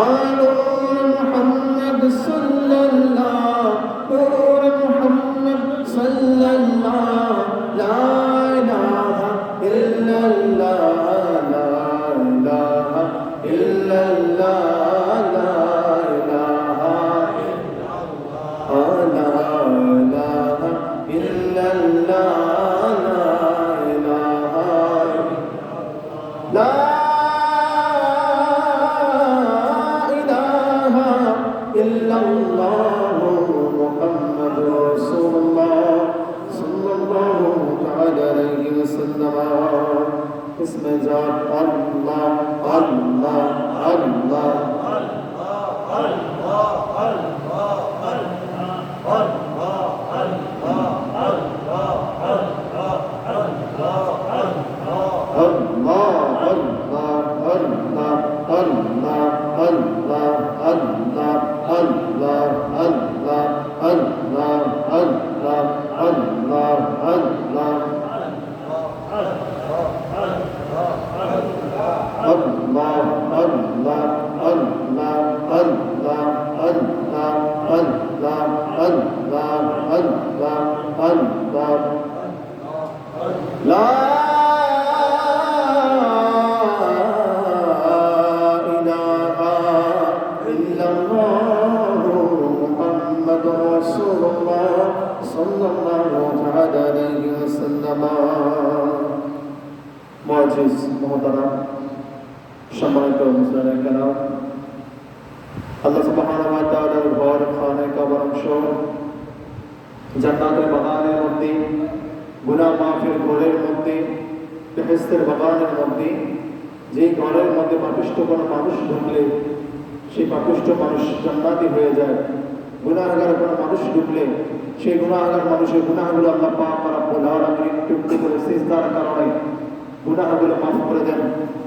Oh. اسم ذات মহাজিজ মহতারা সম্মানিত হুসেন কেনা অংশ জান্নাতের বাগানের মধ্যে, গুনাহ মাফের ঘরের মধ্যে বেহেস্তের বাগানের মধ্যে যে ঘরের মধ্যে পাপিষ্ট কোনো মানুষ ঢুকলে, সেই পাপিষ্ট মানুষ জান্নাতি হয়ে যায়। গুনাহগার কোনো মানুষ ঢুকলে, সেই গুনাহগার মানুষের গুনাহগুলো আল্লাহ পাক রব্বুল আলামিন টুকটু করে সিজদার কারণে গুনাহগুলো মাফ করে দেন।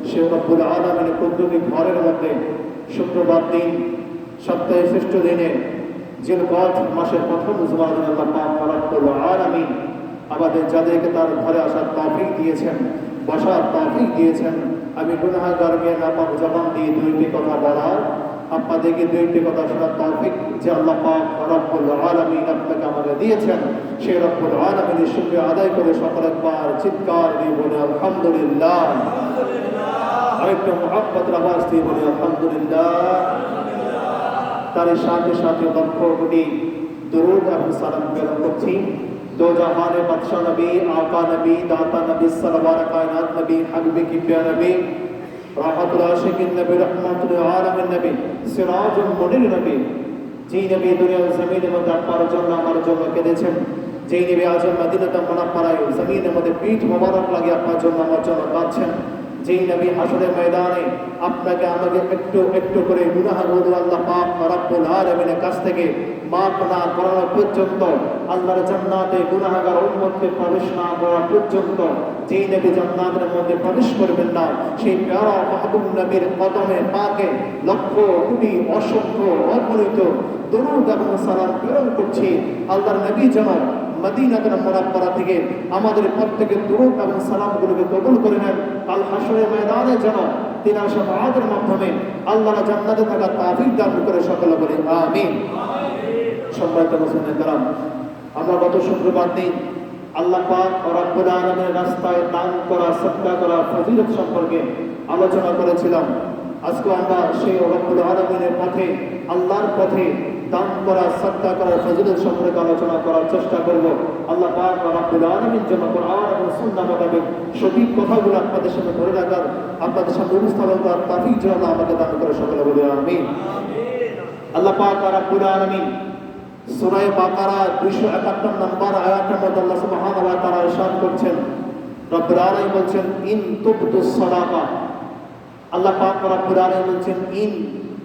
সে রব্বুল আলামিনের প্রত্যেক ঘরের মধ্যে শুক্রবার দিন সপ্তাহে শ্রেষ্ঠ দিনে জিলকদ মাসের প্রথম জুমার দিন আল্লাহ পাক রব্বুল আলামিন। আমাদের যাদেরকে তার ঘরে আসার তৌফিক দিয়েছেন, বসার তৌফিক দিয়েছেন, আমি গুনাহগার নিয়ে নাপাক জবান দিয়ে দুইটি কথা বলার, আপনাদেরকে দুইটি কথা শোনার তৌফিক যে আল্লাহ পাক রব্বুল আলামিন আপনাকে আমাকে দিয়েছেন, সেই রব্বুল আলামিনের শুকরিয়া আদায় করে সকল একবার চিৎকার দিয়ে বলে, আলহামদুলিল্লাহ। আরেকটু মহাব্বতের আওয়াজ দিয়ে বলে, আলহামদুলিল্লাহ। তার সাথে সাথে লক্ষ কোটি দরুদ এবং সালাম প্রেরণ করছি। দো জাহানে বাদশাহ নবী আকা নবী, দাতা নবী সরওয়ার কায়নাত নবী, হাবিবে কিবরিয়া নবী, রাহমাতুল আশিকিন নবী, রহমাতুল আলামিন নবী, সিরাজুল মুনির নবী, যেই নবী দুনিয়ার জমিনের মধ্যে আপনার জন্য, আমার জন্য কেঁদেছেন। যেই নবী আজ মদিনাতে মোনাপ্পাড়ায় জমিনের মধ্যে পিঠ মোবারক লাগিয়ে আপনার জন্য, আমার জন্য কাঁদছেন। যেই নবী হাসরের ময়দানে আপনাকে আমাকে একটু একটু করে গুনাহগুলো আল্লাহ পাক রব্বুল আলামিনের কাছ থেকে মাফ না করানো পর্যন্ত আল্লাহর জান্নাতে গুনাহগার উম্মতকে প্রবেশ না করা পর্যন্ত যেই নবী জান্নাতের মধ্যে প্রবেশ করবেন না, সেই প্যারা মাহবুব নবীর কদমে পাকে লক্ষ কোটি অসংখ্য অগণিত দরুদ এবং সালাম প্রেরণ করছি। আল্লাহর নবী যেন মদিনাতুল মুনাফফারা থেকে আমাদের প্রত্যেকের দুরূদ এবং সালামগুলোকে কবুল করে নেন। কাল হাসরের ময়দানে যেন তিনার শাফাআতের মাধ্যমে আল্লাহ জান্নাতে থাকা তৌফিক দান করে সকলে বলি, আমিন। সম্মানিত মুসলিম কালাম আমরা গত শুক্রবার দিন আল্লাহ পাক আলামিনের রাস্তায় দান করা সদকা করা, ফজিলত সম্পর্কে আলোচনা করেছিলাম। আজকে আমরা সেই রব্বুল আলামিনের পথে, আল্লাহর পথে দান করা সদকা করা, ফজিলত সম্পর্কে আলোচনা করার চেষ্টা করব। আল্লাহ রব্বুল আলামিন যেন কোরআন এবং সুন্নাহ মোতাবেক সঠিক কথাগুলো আপনাদের সামনে ধরে রাখার, আপনাদের সামনে উপস্থাপন করার তাফিক আল্লাহ আমাকে দান করে সকলে বলে, আমিন। আল্লাহ পাক ও রব্বুল আলামিন সূরা বাকারা 271 নম্বর আয়াতের মধ্যে আল্লাহ সুবহানাহু ওয়া তাআলা ইরশাদ করছেন। রব্বুল আলামিন বলছেন, ইন তুবদুস সাদাকা আল্লাহ বলছেন, ইন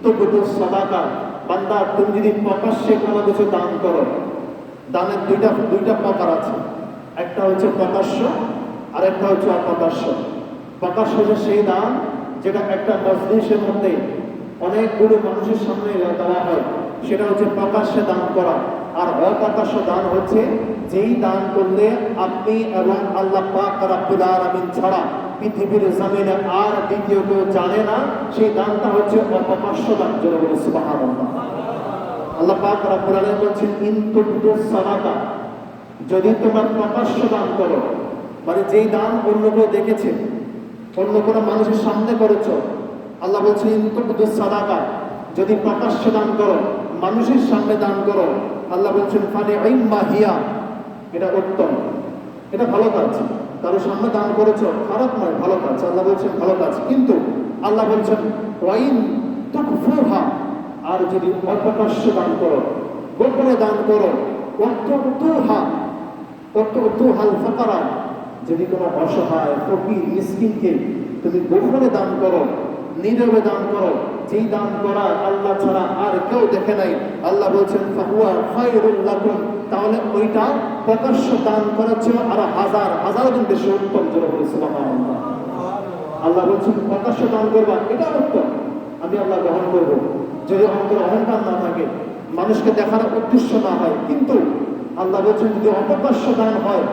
তুবদুস সাদাকা, বান্দা তুমি যদি প্রকাশ্যে কোনো কিছু দান করো, দানের দুইটা দুইটা প্রকার আছে। একটা হচ্ছে প্রকাশ্য আর একটা হচ্ছে অপ্রকাশ্য। প্রকাশ্য হচ্ছে সেই দান যেটা একটা মজলিসের মধ্যে অনেকগুলো মানুষের সামনে দেওয়া হয়। সেটা হচ্ছে প্রকাশ্যে দান করা। আর অপ্রকাশ্য দান হচ্ছে, যেই দান করলে আপনি এবং আল্লাহ পাক রাব্বুল আলামিন ছাড়া পৃথিবীর জমিনে আর দ্বিতীয় কেউ জানে না, সেই দানটা হচ্ছে অপ্রকাশ্য দান বলে সুবহানাল্লাহ। আল্লাহ পাক রাব্বুল আলামিন বলছেন, ইন তুবদু সাদাকা যদি তোমরা প্রকাশ্য দান করো মানে যেই দান অন্য কেউ দেখেছে, অন্য কোনো মানুষের সামনে করেছ, আল্লাহ বলছেন, ইন তুবদু সাদাকা যদি প্রকাশ্য দান করো, মানুষের সামনে দান করো, আল্লাহ বলছেন ফানে আইম্মা হিয়া এটা উত্তম। এটা ভালো কাজ। কারও সামনে দান করেছ, খারাপ নয়, ভালো কাজ। আল্লাহ বলছেন, ভালো কাজ। কিন্তু আল্লাহ বলছেন, ওয়াইন তুকফুহা আর যদি অপ্রকাশ্য দান করো, গোপনে দান করো অত্যুহা অত্যুহাল ফাকারা, যদি কোনো অসহায়, ফকির, মিসকিনকে তুমি গোপনে দান করো নীরবে দান করো যেই দান করা আল্লাহ ছাড়া আর কেউ দেখে নাই। আল্লাহ বলছেন তাহলে ওইটা প্রকাশ্য দান করার চেয়ে আরও হাজার হাজার গুণ বেশি উত্তম, জোরে বলে আল্লাহ বলছেন, প্রকাশ্য দান করবা এটা উত্তম। আমি আল্লাহ গ্রহণ করব। যদি অন্তর অহংকার না থাকে, মানুষকে দেখার উদ্দেশ্য না হয়, কিন্তু আল্লাহ বলছেন, যদি অপ্রকাশ্য দান হয়,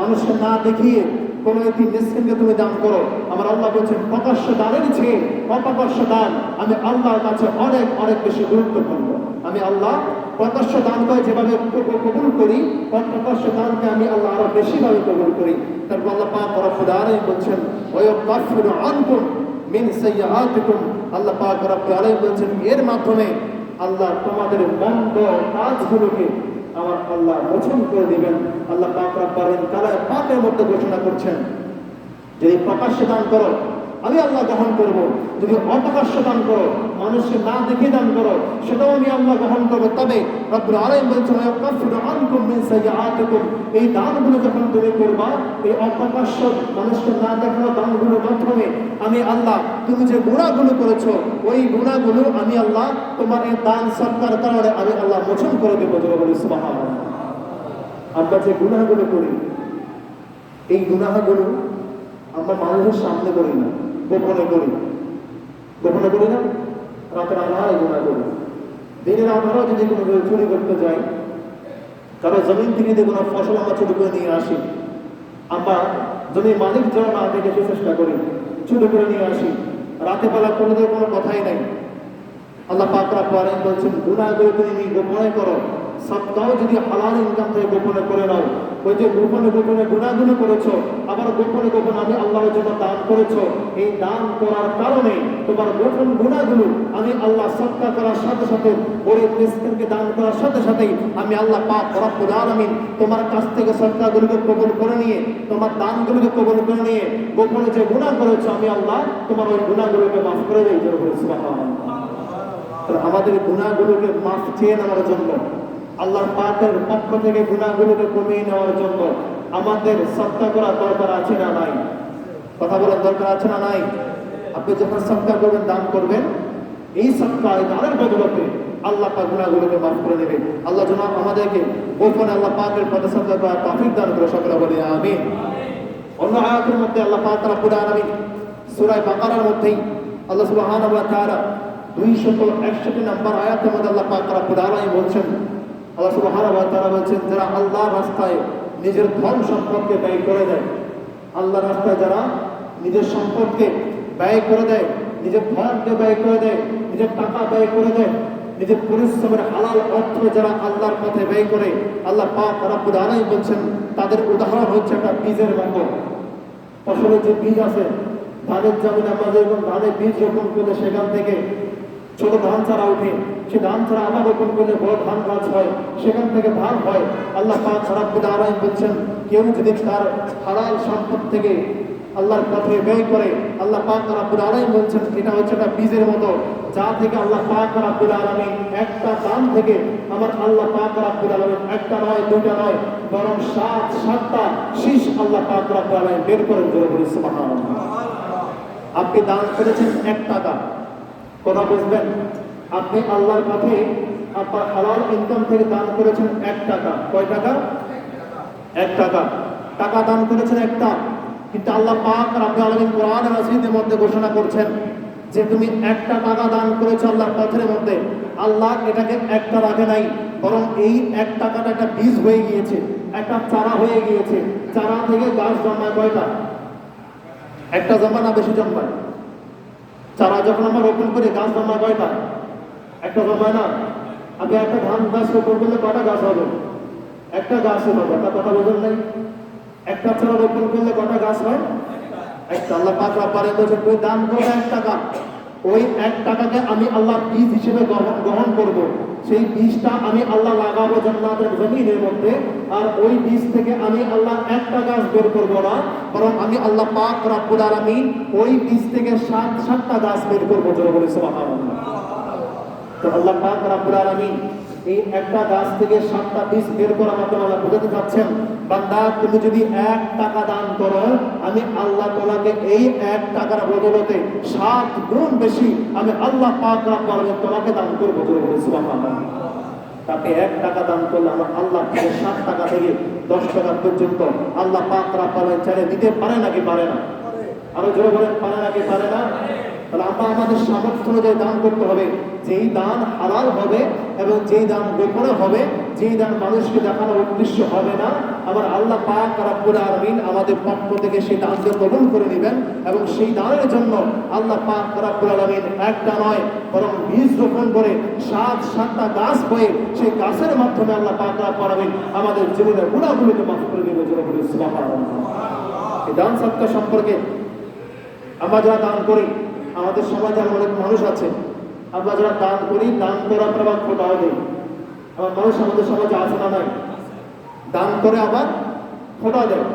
মানুষকে না দেখিয়ে কোন একটি মিসকিনকে তুমি দান করো। আমার আল্লাহ বলছেন, প্রকাশ্য দানের চেয়ে অপ্রকাশ্য দান আমি আল্লাহর কাছে অনেক অনেক বেশি গুরুত্বপূর্ণ। আমি আল্লাহ প্রকাশ্য দান করে যেভাবে কবুল করি, অপ্রকাশ্য দানকে আমি আল্লাহ আরও বেশিভাবে কবুল করি। তারপর আল্লাহ পাক আলামিন বলছেন ওয়ায়াগফিরু আনকুম মিন সাইয়্যাতিকুম। আল্লাহ পাক বলছেন, এর মাধ্যমে আল্লাহ তোমাদের মন্দ কাজগুলোকে আমার আল্লাহ মোচন করে দিবেন। আল্লাহ পাক পারেন তারা পাকের মধ্যে ঘোষণা করছেন। যদি প্রকাশ্যে দান করো। আমি আল্লাহ গ্রহণ করব। যদি অপ্রকাশ্য দান করো, মানুষকে না দেখে দান করো, সেটাও আমি আল্লাহ গ্রহণ করব। তবে রব্বুল আলামিন বলছেন এই দানগুলো যখন তুমি করবা, এই অপ্রকাশ্য মানুষকে না দেখানো দানগুলোর মাধ্যমে আমি আল্লাহ, তুমি যে গুণাগুলো করেছ, ওই গুণাগুলো আমি আল্লাহ তোমার এই দান সৎকার কারণে আমি আল্লাহ মোচন করে দেবো সুবহানাল্লাহ। আমরা যে গুণাগুলো করি, এই গুণাগুলো আমরা মানুষের সামনে করি না। গোপনে করি। গোপনে করি না? রাতের আধারে গুণা করি। দিনের আধারেও যদি কোনো চুরি করতে যাই, কারও জমিন থেকে যদি কোনো ফসল আমরা চুরি করে নিয়ে আসি, আমরা জমির মালিক যারা না দেখে সে চেষ্টা করি, চুরি করে নিয়ে আসি, রাতে বেলা কোনো তো কোনো কথাই নাই। আল্লাহ পাক রাব্বুল আলামিন বলছেন, গুনাহগুলো তুমি গোপনে করো। সবটাও যদি হালাল ইনকাম থেকে গোপনে করে নাও, ওই যে গোপনে গোপনে গুনাহগুলো করেছ, আবার গোপনে গোপনে আমি আল্লাহর জন্য দান করেছ, এই দান করার কারণে তোমার গোপন গুনাহগুলো আমি আল্লাহ সৎকা করার সাথে সাথে, গরিব মিসকিনকে দান করার সাথে সাথেই আমি আল্লাহ পাক রব্বুল আলামিন তোমার কাছ থেকে সৎকাগুলোকে কবল করে নিয়ে, তোমার দানগুলোকে কবল করে নিয়ে, গোপনে যে গুণা করেছ, আমি আল্লাহ তোমার ওই গুনাহগুলোকে মাফ করে সুবহানাল্লাহ। আমাদের গুণাগুলোকে মাফ চেয়ে নেওয়ার জন্য আল্লাহর পাকের পক্ষ থেকে গুণাগুলোকে কমিয়ে নেওয়ার জন্য আমাদের সত্তা করার দরকার আছে না নাই? কথা বলার দরকার আছে না নাই? আপনি যখন সত্তা করবেন, দান করবেন, এই সত্তা এই দানের বদলতে আল্লাহ পাক গুণাগুলোকে মাফ করে দেবে। আল্লাহ যেন আমাদেরকে গোপনে আল্লাহ পাকের পদে সত্তা করার তফিক দান করে সকলে বলে আমি অন্য আয়াতের মধ্যে আল্লাহ পাক রাব্বুল আলামিন সূরা বাকারার মধ্যেই আল্লাহ সুবহানাহু ওয়া তাআলা 261 নম্বর আয়াতের মধ্যে আল্লাহ পাক রব্বুল আলামিন বলছেন আল্লাহ সুবহানাহু ওয়া তাআলা বলছেন, যারা আল্লাহর রাস্তায় নিজের ধন সম্পদকে ব্যয় করে দেয়, আল্লাহর রাস্তায় যারা নিজের সম্পদকে ব্যয় করে দেয়, নিজের ধনকে ব্যয় করে দেয়, নিজের টাকা ব্যয় করে দেয়, নিজের পরিশ্রমের হালাল অর্থ যারা আল্লাহর পথে ব্যয় করে, আল্লাহ পাক রব্বুল আলামিন বলছেন, তাদের উদাহরণ হচ্ছে একটা বীজের মতো। ফসলের যে বীজ আছে, ধানের জমিন আমরা যখন ধানের বীজ রোপণ করলে সেখান থেকে ছোট ধান চারা উঠে, সে ধান চারা আবার রোপণ করলে বড় ধান গাছ হয়, সেখান থেকে ধান হয়। আল্লাহ পাক রাব্বুল আলামিন বলছেন, কেউ যদি তার হালাল সম্পদ থেকে আল্লাহর পথে ব্যয় করে, আল্লাহ পাক রাব্বুল আলামিন বলছেন, এটা হচ্ছে একটা বীজের মতো। যা থেকে আল্লাহ পাক রাব্বুল আলামিন একটা দান থেকে, আমার আল্লাহ পাক রাব্বুল আলামিন একটা নয়, দুইটা নয়, বরং সাত, সাতটা শীষ আল্লাহ পাক রাব্বুল আলামিন বের করেন জোরে বলি আপনি দান করেছেন এক টাকা কথা বুঝবেন? আপনি আল্লাহর পথে আপনার হালাল ইনকাম থেকে দান করেছেন এক টাকা। কয় টাকা? এক টাকা। টাকা দান করেছেন একটা। কিন্তু আল্লাহ পাক রাব্বুল আলামিন কোরআন মাজিদের মধ্যে ঘোষণা করছেন যে তুমি একটা টাকা দান করেছ আল্লাহর পথের মধ্যে। আল্লাহ এটাকে একটা রাখে নাই, বরং এই এক টাকাটা একটা বীজ হয়ে গিয়েছে, একটা চারা হয়ে গিয়েছে। চারা থেকে গাছ জন্মায় কয়টা? একটা জন্মায় না বেশি জন্মায়? চারা যখন আমরা রোপণ করি, গাছ জন্মায় কয়টা একটা জমায় না। আগে একটা ধান গাছ রোপণ করলে কটা গাছ হবে? একটা গাছ হবে একটা কথা বোঝেন নাই। একটা চারা রোপণ করলে কটা গাছ হয়? একটা। আল্লাহ পাক রব্বারে বলছে দান করবে একটা টাকা ওই এক টাকাকে আমি আল্লাহ বীজ হিসেবে গ্রহণ করব। সেই বীজটা আমি আল্লাহ লাগাবো জান্নাতের জমিনের মধ্যে, আর ওই বীজ থেকে আমি আল্লাহ একটা গাছ বের করব না, বরং আমি আল্লাহ পাক রাব্বুল আলামিন ওই বীজ থেকে সাত, সাতটা গাছ বের করব। বলে সুবহানাল্লাহ। তো আল্লাহ পাক রাব্বুল আলামিন এই একটা গাছ থেকে সাতটা বীজ বের করার মাধ্যমে আল্লাহ বোঝাতে চাচ্ছেন, বান্দা, তুমি যদি এক টাকা দান করো, আমি আল্লাহ তোমাকে এই এক টাকার বদলতে সাত গুণ বেশি আমি আল্লাহ পাক রব্বুল তোমাকে দান করব সুবহানাল্লাহ। তাকে এক টাকা দান করলে আমার আল্লাহ সাত টাকা থেকে দশ টাকা পর্যন্ত আল্লাহ পাক রব্বুল চাইলে দিতে পারে নাকি পারে না? আরও জোরে বলেন, পারে নাকি পারে না? তাহলে আমরা আমাদের সামর্থ্য অনুযায়ী দান করতে হবে। যেই দান হালাল হবে এবং যেই দান গোপনে হবে, যেই দান মানুষকে দেখানোর উদ্দেশ্য হবে না আবার আল্লাহ পাক রাব্বুল আলামিন আমাদের পক্ষ থেকে সেই দানকে কবুল করে নেবেন এবং সেই দানের জন্য আল্লাহ পাক রাব্বুল আলামিন একটা নয়, বরং বীজ রোপণ করে সাত, সাতটা গাছ হয়ে সেই গাছের মাধ্যমে আল্লাহ পাক রাব্বুল আলামিন আমাদের জীবনের গুণাগুলিকে মাফ করে দেবে জোরে বলে সুবহানাল্লাহ। এই দান সত্তা সম্পর্কে আমরা যারা দান করি আমাদের সমাজে অনেক মানুষ আছে। আমরা যারা দান করি, দান করে পর আবার খোটাও দেই আমার মানুষ আমাদের সমাজে আছে না নাই? দান করে আবার খোটা দেয়।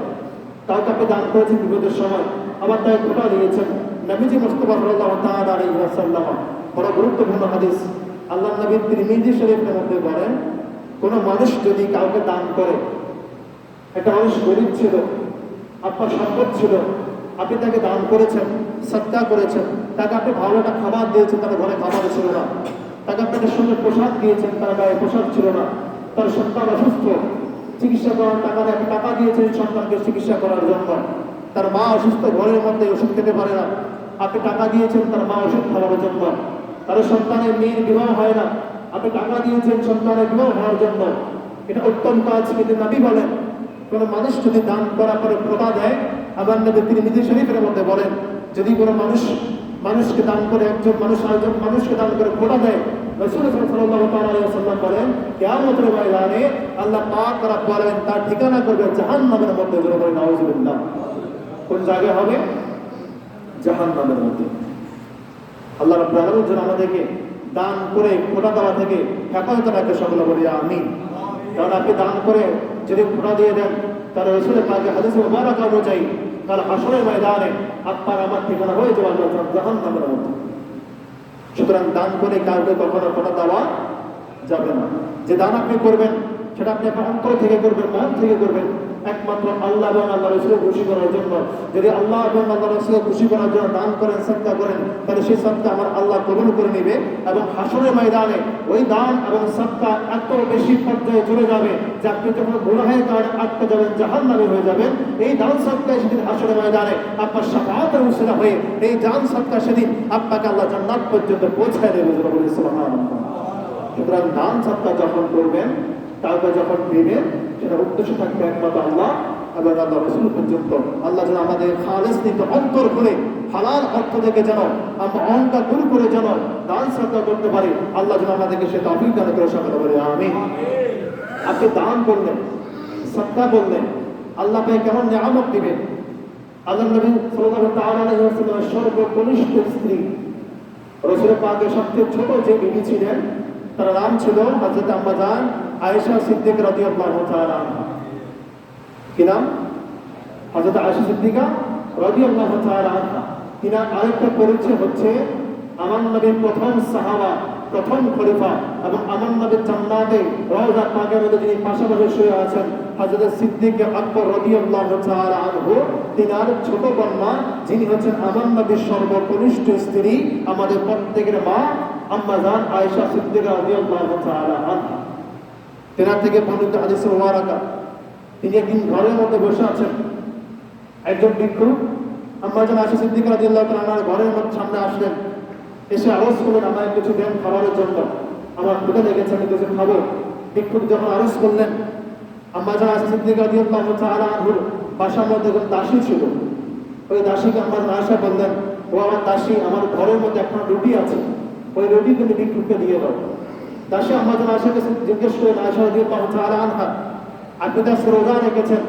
কাউকে আপনি দান করেছেন বিপদের সময়। আবার তাই খোটা দিয়েছেন। নবীজি মুস্তফা সাল্লাল্লাহু তাআলা আলাইহি ওয়াসাল্লাম, বড় গুরুত্বপূর্ণ হাদিস। আল্লাহ নবী তিরমিজি শরীফের মধ্যে বলেন, কোন মানুষ যদি কাউকে দান করে একটা মানুষ গরিব ছিল আপনার সম্পদ ছিল আপনি তাকে দান করেছেন, সৎকার করেছেন, তাকে আপনি ভালো একটা খাবার দিয়েছেন, তার ঘরে খাবার ছিল না। তাকে আপনি একটা সুন্দর পোশাক দিয়েছেন, তার গায়ে পোশাক ছিল না। তার সন্তান অসুস্থ। চিকিৎসা করার টাকা আপনি টাকা দিয়েছেন, সন্তানকে চিকিৎসা করার জন্য। তার মা অসুস্থ, ঘরের মধ্যে ওষুধ খেতে পারে না। আপনি টাকা দিয়েছেন, তার মা ওষুধ খাওয়ার জন্য। তার সন্তানের মেয়ের বিবাহ হয় না। আপনি টাকা দিয়েছেন, সন্তানের বিবাহ হওয়ার জন্য। এটা উত্তম কাজ কিন্তু নবী বলেন, কোন মানুষ যদি দান করার পরে প্রদা দেয় আবার নবী তিনি নিজের শরীফের মধ্যে বলেন, যদি কোনো মানুষ, মানুষকে দান করে, একজন মানুষ, আরেকজন মানুষকে দান করে ফোটা দেয় বলেন আল্লাহ আলামিন তার ঠিকানা জাহান্নামের মধ্যে কোন হবে? মধ্যে। আমাদেরকে দান করে ফোটা দেওয়া থেকে হেফাজত রাখতে সকলে বলি, আমিন। কারণ আপনি দান করে যদি ফোটা দিয়ে দেন, তাহলে রসুলের পাকে হাদিসে অনুযায়ী কাল আসনের ময়দানে আপনার আমার ঠিকানা হয়ে যাবে আল্লাহ জাহান্নামের মধ্যে। সুতরাং দান করে কাউকে কখনো কোনো দেওয়া যাবে না। যে দান আপনি করবেন, সেটা আপনি আপনার অন্তর থেকে করবেন, মন থেকে করবেন। একমাত্র আল্লাহ এবং আল্লাহ রসুলের খুশি করার জন্য। যদি আল্লাহ এবং আল্লাহ রসুলের খুশি করার জন্য দান করেন সৎকা করেন, তাহলে সেই সৎকা আমার আল্লাহ কবুল করে নেবে এবং হাসরের ময়দানে ওই দান এবং সৎকা এত বেশি পর্যায়ে চলে যাবে যে আপনি যখন গুনাহের কারণে আটকে যাবেন জাহান নামে হয়ে যাবেন, এই দান সৎকায় সেদিন হাসরের ময়দানে আপনার সাফাতের উসিলা হয়ে এই দান সৎকা সেদিন আপনাকে আল্লাহ জান্নাত পর্যন্ত পৌঁছায় দেবে। সুতরাং দান সত্তা যখন করবেন কাউকে যখন দেবেন সেটা উদ্দেশ্য থাকবে একমাত্র আল্লাহ এবং আল্লাহ রসুল পর্যন্ত। আল্লাহ যেন আমাদের খালেস নিতে অন্তর খুলে হালাল অর্থ থেকে যেন আমরা অহংকার দূর করে যেন দান সত্তা করতে পারি আল্লাহ যেন আমাদেরকে সে তফিক দান করে সকলে বলে আমি আপনি দান করলেন সত্তা করলেন আল্লাহ পায় কেমন নিয়ামত দিবেন? আল্লাহ নবী সাল্লাল্লাহু তাআলা আলাইহি ওয়াসাল্লামের সর্বকনিষ্ঠ স্ত্রী রসুল পাকের সবচেয়ে ছোট যে বিবি ছিলেন তার নাম ছিল হজরত আম্মাজান আয়েশা সিদ্দিক তাআলা কি নাম? হজরত আয়েশা সিদ্দিকা তাআলা আনহা। তিনার আরেকটা পরিচয় হচ্ছে আমার নবীর প্রথম সাহাবা, প্রথম খলিফা এবং আমার নবীর জান্নাতে রওজা পাকের মধ্যে যিনি পাশাপাশি শুয়ে আছেন, হযরত সিদ্দিক আকবর রাদিয়াল্লাহু তাআলা আনহু, তিনার ছোট কন্যা যিনি হচ্ছেন আমার নবীর সর্বকনিষ্ঠ স্ত্রী, আমাদের প্রত্যেকের মা, আম্মা জান আয়েশা সিদ্দিকা রাদিয়াল্লাহু তাআলা আনহা। তেনার থেকে বর্ণিত হাদিসে মুবারাকা। তিনি একদিন ঘরের মধ্যে বসে আছেন। একজন ভিক্ষু আম্মা জান আয়েশা সিদ্দিকা রাদিয়াল্লাহু তাআলা ঘরের মধ্যে সামনে আসলেন। এসে আরজ করলেন, আমায় কিছু দেন খাবারের জন্য। আমার ক্ষুদা লেগেছে, আমি কিছু খাব। ভিক্ষুক যখন আরজ করলেন, আম্মা যা সিদ্দিক রাদিয়াল্লাহু তাআলা আনহুর বাসার মধ্যে একজন দাসী ছিল। ওই দাসীকে আমার নাশা বললেন, ও আমার দাসী, আমার ঘরের মধ্যে এখন রুটি আছে। ওই রুটি তুমি ভিক্ষুককে দিয়ে দাও। দাসী আমাদের আশাকে জিজ্ঞেস করে আশা রাদিয়াল্লাহু তাআলা আনহা আপনি তার রোজা রেখেছেন।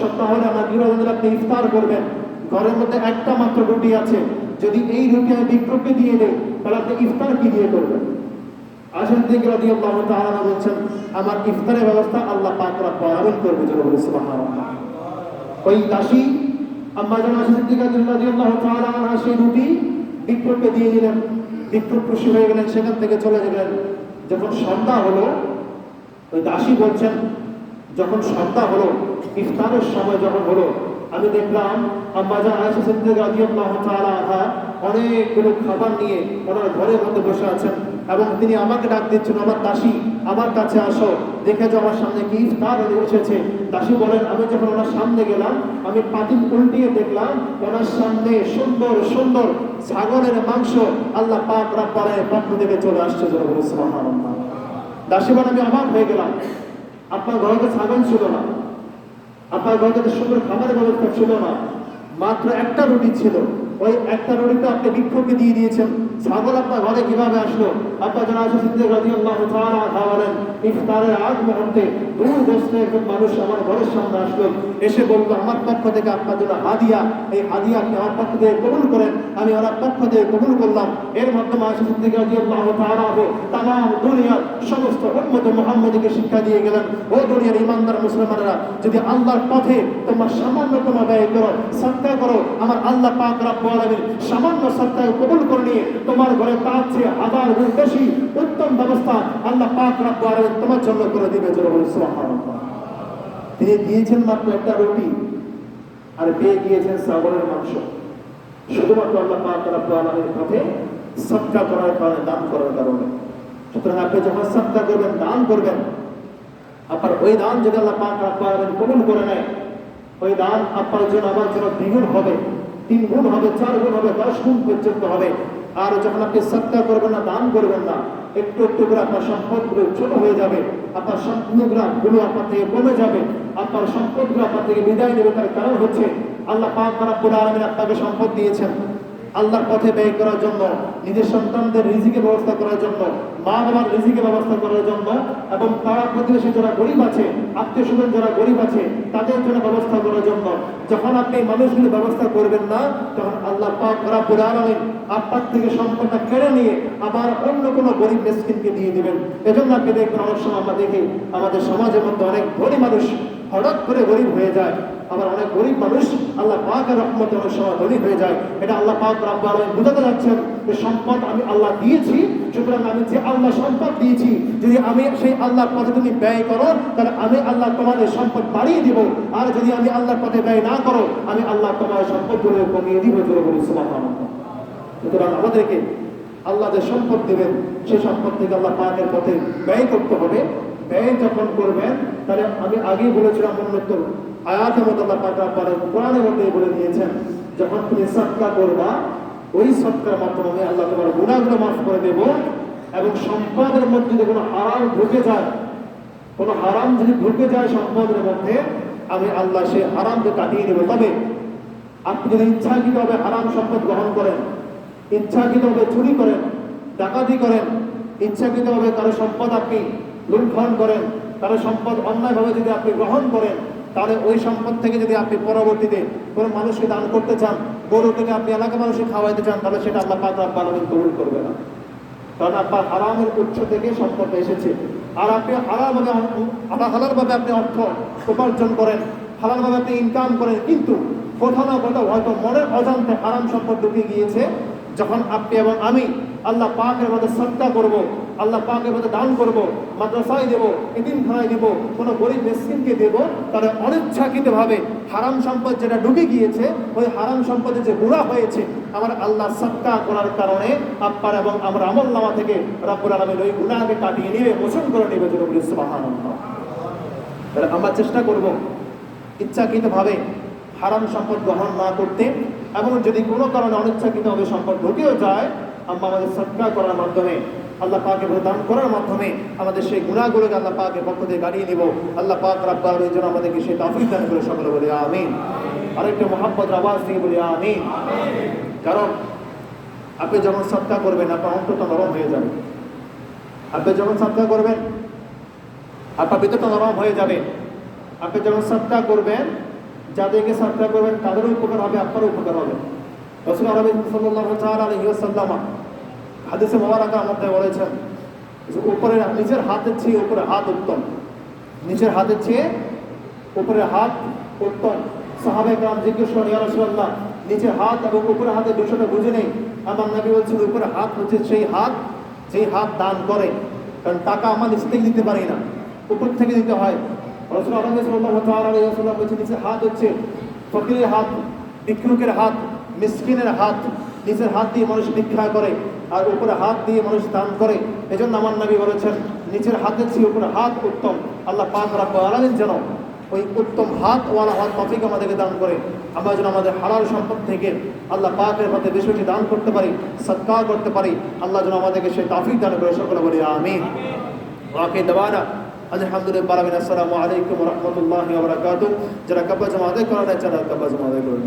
সপ্তাহ হলে আমার গৃহবন্ধুরা আপনি ইফতার করবেন। ঘরের মধ্যে একটা মাত্র রুটি আছে। যদি এই রুটি আমি ভিক্ষুককে দিয়ে দেই, তাহলে আপনি ইফতার কি দিয়ে করবেন? আসেন দিকে রাজি আল্লাহ তাআলা বলছেন, আমার ইফতারের ব্যবস্থা আল্লাহ পাক রব্বুল করবে যেন বলে সুবহানাল্লাহ। ওই দাসী আম্মা জান আসেন দিকে রাজি আল্লাহ তাআলা আনহা সেই রুটি ভিক্ষুককে দিয়ে দিলেন। ভিক্ষুক খুশি হয়ে গেলেন, সেখান থেকে চলে গেলেন। যখন সন্ধ্যা হলো ওই দাসী বলছেন যখন সন্ধ্যা হলো ইফতারের সময় যখন হলো আমি দেখলাম আম্মাজা আয়েশা সিদ্দিকা রাদিয়াল্লাহু তাআলা আনহা অনেকগুলো খাবার নিয়ে ওনার ঘরের মধ্যে বসে আছেন এবং তিনি আমাকে ডাক দিচ্ছেন, আমার দাসী, আমার কাছে আসো। দেখে যে আমার সামনে কি ইফতার এসেছে। দাসী বলেন, আমি যখন ওনার সামনে গেলাম, আমি পাতিল উল্টিয়ে দেখলাম, ওনার সামনে সুন্দর সুন্দর ছাগলের মাংস আল্লাহ পাক রাব্বানের পক্ষ থেকে চলে আসছে যেন বলে সুবহানাল্লাহ। দাসী বলেন, আমি অবাক হয়ে গেলাম। আপনার ঘরে ছাগল ছিল না। আপনার বাড়িতে সুন্দর খাবারের ব্যবস্থা ছিল না। মাত্র একটা রুটি ছিল। ওই একটা রুটি তো আপনি ভিক্ষুককে দিয়ে দিয়েছেন। ছাগল আপনার ঘরে কীভাবে আসলো? আপনার যারা আছে সিদ্দিক আনহা বলেন, ইফতারের আগ মুহূর্তে দূর দেশে একজন মানুষ আমার ঘরের সামনে আসলো। এসে বলল, আমার পক্ষ থেকে আপনার জন্য হাদিয়া। এই হাদিয়া আপনি আমার পক্ষ থেকে কবুল করেন। আমি ওনার পক্ষ থেকে কবুল করলাম। এর মাধ্যমে আয়সা সিদ্দিক তাআলা আনহু তামাম দুনিয়ার সমস্ত উম্মত মুহাম্মদীকে শিক্ষা দিয়ে গেলেন। ও দুনিয়ার ইমানদার মুসলমানেরা, যদি আল্লাহর পথে তোমার সামান্যতম ব্যয় করো সৎকার করো, আমার আল্লাহ পাক রব্বুল আলামিন সামান্য সৎকার কবুল করে নিয়ে তোমার ঘরে চেয়ে হাজার গুণ বেশি উত্তম ব্যবস্থা আল্লাহ পাক আলামিন তোমার জন্য করে দিবে তিনি দিয়েছেন মাত্র একটা রুটি আর পেয়ে গিয়েছেন ছাগলের মাংস। শুধুমাত্র আল্লাহ পাক রব্বুল আলামিনের পথে সৎকার করার কারণে, দান করার কারণে। সুতরাং আপনি যখন সৎকার করবেন, দান করবেন, আপনার ওই দান যদি আল্লাহ পাক আলামিন কবুল করে নেয়, ওই দান আপনার জন্য, আমার জন্য দ্বিগুণ হবে। তিন গুণ হবে, চার গুণ হবে, দশ গুণ পর্যন্ত হবে। আর যখন আপনি সত্তা করবেন না, দান করবেন না, একটু একটু করে আপনার সম্পদগুলো ছোট হয়ে যাবে, আপনার সম্পদগুলো গুলো আপনার থেকে কমে যাবে, আপনার সম্পদগুলো আপনার থেকে বিদায় নেবে। তার কারণ হচ্ছে, আল্লাহ পাক রব্বুল আলামিন আপনাকে সম্পদ দিয়েছেন। আল্লাহর পথে ব্যয় করার জন্য, নিজের সন্তানদের রিজিকের ব্যবস্থা করার জন্য মা বাবার রিজিকের ব্যবস্থা করার জন্য, এবং পাড়া প্রতিবেশী যারা গরিব আছে আত্মীয় স্বজন যারা গরিব আছে, তাদের জন্য ব্যবস্থা করার জন্য, যখন আপনি মানুষগুলি ব্যবস্থা করবেন না, তখন আল্লাহ পাক রাব্বুল আলামিন আপনার থেকে সম্পদটা কেড়ে নিয়ে আবার অন্য কোনো গরিব মিসকিনকে দিয়ে দেবেন। এজন্য আপনি দেখবেন অনেক সময় আমরা দেখি, আমাদের সমাজের মধ্যে অনেক ধনী মানুষ হঠাৎ করে গরিব হয়ে যায়। আবার অনেক গরিব মানুষ আল্লাহ পাকের রহমতে অনেক সময় ধনী হয়ে যায়। এটা আল্লাহ পাক রাব্বুল আলামিন বুঝাতে যাচ্ছেন যে সম্পদ আমি আল্লাহ দিয়েছি, সুতরাং আমি যে আল্লাহ সম্পদ দিয়েছি, যদি আমি সেই আল্লাহর পথে তুমি ব্যয় করো, তাহলে আমি আল্লাহ তোমাদের সম্পদ বাড়িয়ে দিব। আর যদি আমি আল্লাহর পথে ব্যয় না করো, আমি আল্লাহ তোমার সম্পদগুলো কমিয়ে দিব জোরে বলি সুবহানাল্লাহ। সুতরাং আমাদেরকে আল্লাহ যে সম্পদ দেবেন, সেই সম্পদ থেকে আল্লাহ পাকের পথে ব্যয় করতে হবে। ব্যয় যখন করবেন, তাহলে আমি আগেই বলেছিলাম উন্নত আয়াতের মধ্যে আল্লাহ পাক কোরআনের মধ্যে বলে দিয়েছেন, যখন তুমি সৎকার করবা, ওই সৎকার মাধ্যমে আল্লাহ তোমার গুণাগুলো মাফ করে দেব এবং সম্পদের মধ্যে যদি কোনো হারাম ঢুকে যায়, কোনো হারাম যদি ঢুকে যায় সম্পদের মধ্যে, আমি আল্লাহ সেই হারামকে কাটিয়ে দেবো। তবে আপনি যদি ইচ্ছাকৃতভাবে হারাম সম্পদ গ্রহণ করেন, ইচ্ছাকৃতভাবে চুরি করেন, ডাকাতি করেন, ইচ্ছাকৃতভাবে কারও সম্পদ আপনি লুণ্ঠন করেন, কারও সম্পদ অন্যায়ভাবে যদি আপনি গ্রহণ করেন তাহলে ওই সম্পদ থেকে যদি আপনি পরবর্তীতে কোনো মানুষকে দান করতে চান, গরু থেকে আপনি এলাকা মানুষকে খাওয়াইতে চান, তাহলে সেটা আল্লাহ পাক রাব্বুল আলামিন কবুল করবে না। কারণ আপনার হারামের উৎস থেকে সম্পদটা এসেছে। আর আপনি হারামভাবে আল্লাহ হালালভাবে আপনি অর্থ উপার্জন করেন হালালভাবে আপনি ইনকাম করেন, কিন্তু কোথাও না কোথাও হয়তো মনের অজান্তে হারাম সম্পদ ঢুকে গিয়েছে, যখন আপনি এবং আমি আল্লাহ পাকের মধ্যে শ্রদ্ধা করব আল্লাহ পাকের মধ্যে দান করব, মাদ্রাসায় দেব, এতিমখানায় দেব, কোনো গরিব মেসকিনকে দেব তাহলে অনিচ্ছাকৃতভাবে হারাম সম্পদ যেটা ঢুকে গিয়েছে, ওই হারাম সম্পদে যে গুণা হয়েছে, আমার আল্লাহ সৎকা করার কারণে আপনার এবং আমার আমল নামা থেকে রব্বুল আলমের ওই গুণাকে কাটিয়ে নিয়ে মোচন করে নেবে বলি সুবহানাল্লাহ। তাহলে আমরা চেষ্টা করব ইচ্ছাকৃতভাবে হারাম সম্পদ গ্রহণ না করতে, এবং যদি কোনো কারণে অনিচ্ছাকৃতভাবে সম্পদ ঢুকেও যায় আমরা আমাদের সৎকার করার মাধ্যমে আল্লাহ পাকে দান করার মাধ্যমে আমাদের সেই গুণাগুলোকে আল্লাহ পাকের পক্ষ থেকে গাড়িয়ে নিব। আল্লাহ পাক রাব্বাল এই জন্য আমাদেরকে সেই তফিক দান করে সকলে বলি আমিন। আরেকটা মোহাম্মদ আওয়াজ দিয়ে বলি আমিন। কারণ আপনি যখন সৎকার করবেন, আপনার অন্তরটা নরম হয়ে যাবে। আপনি যখন সৎকার করবেন, আপনার ভিতরটা নরম হয়ে যাবে। আপনি যখন সৎকার করবেন, যাদেরকে সৎকার করবেন, তাদেরও উপকার হবে, আপনারও উপকার হবে। রসুল তাআলা আলাইহি ওয়াসাল্লাম হাদিসে মোবারকার মধ্যে বলেছেন উপরে নিজের হাতের চেয়ে উপরে হাত উত্তম। নিজের হাতের চেয়ে উপরে হাত উত্তম। সাহাবে কাম জিজ্ঞেস করেন, ইয়া রাসূলুল্লাহ, নিচের হাত এবং উপরে হাতের বিষয়টা বুঝে নেই? আমার নাকি বলছেন উপরে হাত হচ্ছে সেই হাত যেই হাত দান করে। কারণ টাকা আমার নিচে থেকে দিতে পারি না। উপর থেকে দিতে হয়। রসুল আলমী ওয়াসাল্লাম বলছেন, নিচের হাত হচ্ছে ফকিরের হাত, ভিক্ষুকের হাত, মিসকিনের হাত। নিজের হাত দিয়ে মানুষ ভিক্ষা করে। আর উপরে হাত দিয়ে মানুষ দান করে। এজন্য আমার নবী বলেছেন, নিচের হাতের চেয়ে উপরে হাত উত্তম। আল্লাহ পাক রাব্বুল আলামিন যেন ওই উত্তম হাত ওয়ালা হাত তফিক আমাদেরকে দান করে। আমরা যেন আমাদের হালাল সম্পদ থেকে আল্লাহ পাকের মধ্যে বিষয়টি দান করতে পারি, সৎকার করতে পারি। আল্লাহ যেন আমাদেরকে সেই তফিক দান করে। সকলে বলি আমিন। ওয়াকে দেওয়ানা। আলহামদুলিল্লাহ আসসালামু আলাইকুম রহমতুল্লাহ যারা কাব্বা জমা আদায় করা যায় যারা কাব্বা জমা আদায় করে।